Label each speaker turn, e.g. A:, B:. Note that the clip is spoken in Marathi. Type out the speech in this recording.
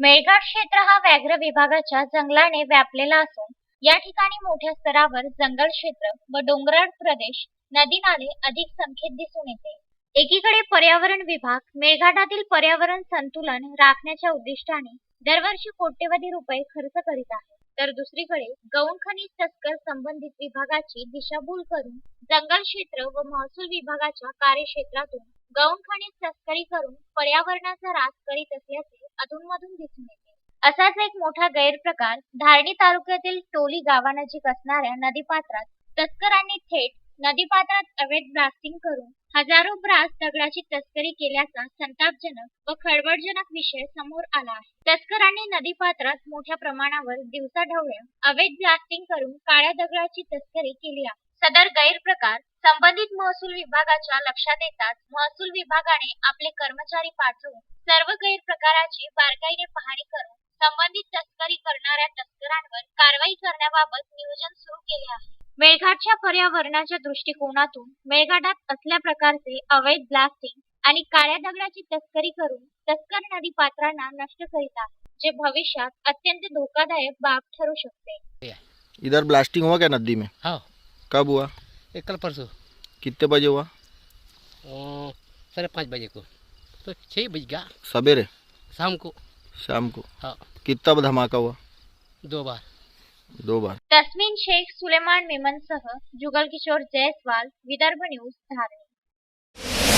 A: मेळघाट क्षेत्र हा व्याघ्र विभागाच्या जंगलाने व्यापलेला असून या ठिकाणी मोठ्या स्तरावर जंगल क्षेत्र व डोंगराळ प्रदेश नदी नाले अधिक संख्येत दिसून येते. एकीकडे पर्यावरण विभाग मेळघाटातील पर्यावरण संतुलन राखण्याच्या उद्दिष्टाने दरवर्षी कोट्यवधी रुपये खर्च करीत आहे. तर दुसरीकडे गौण खनिज तस्कर संबंधित विभागाची दिशाभूल करून जंगल क्षेत्र व महसूल विभागाच्या कार्यक्षेत्रातून गौण तस्करी करून पर्यावरणाचा ऱ्हास करीत असल्याचे अधूनमधून दिसून येते. असाच एक मोठा गैरप्रकार धारणी तालुक्यातील टोली गावानजीक असणाऱ्या नदीपात्रात तस्करांनी थेट नदीपात्रात अवैध ब्लास्टिंग करून हजारो ब्रास दगडाची तस्करी केल्याचा संतापजनक व खळबळजनक विषय समोर आला आहे. तस्करांनी नदीपात्रात मोठ्या प्रमाणावर दिवसाढवळ्या अवैध ब्लास्टिंग करून काळ्या दगडाची तस्करी केली आहे. सदर गैरप्रकार संबंधित महसूल विभागाच्या लक्षात येताच महसूल विभागाने आपले कर्मचारी पाठवून सर्व गैरप्रकाराची बारकाईने पाहणी करून संबंधित तस्करी करणाऱ्या तस्करांवर कारवाई करण्याबाबत नियोजन सुरू केले आहे. मेळघाटच्या पर्यावरणाच्या दृष्टिकोनातून मेळघाटात असल्या प्रकारचे अवैध ब्लास्टिंग आणि काळ्या दगडाची तस्करी करून तस्कर नदी पात्रांना नष्ट करीत आहे जे भविष्यात अत्यंत धोकादायक बाब ठरू शकते.
B: इधर ब्लास्टिंग हुआ क्या नदी में?
C: हाँ.
B: कब हुआ?
C: एक कल परसों।
B: कितने बजे हुआ?
C: साढ़े पाँच बजे को। तो छः बज गया।
B: सवेरे?
C: शाम को।
B: शाम को।
C: हाँ।
B: कितना धमाका हुआ?
C: दो बार।
B: दो बार।
A: तस्मीन शेख सुलेमान मेमन सह जुगल किशोर जयसवाल विदर्भ न्यूज़ धारावी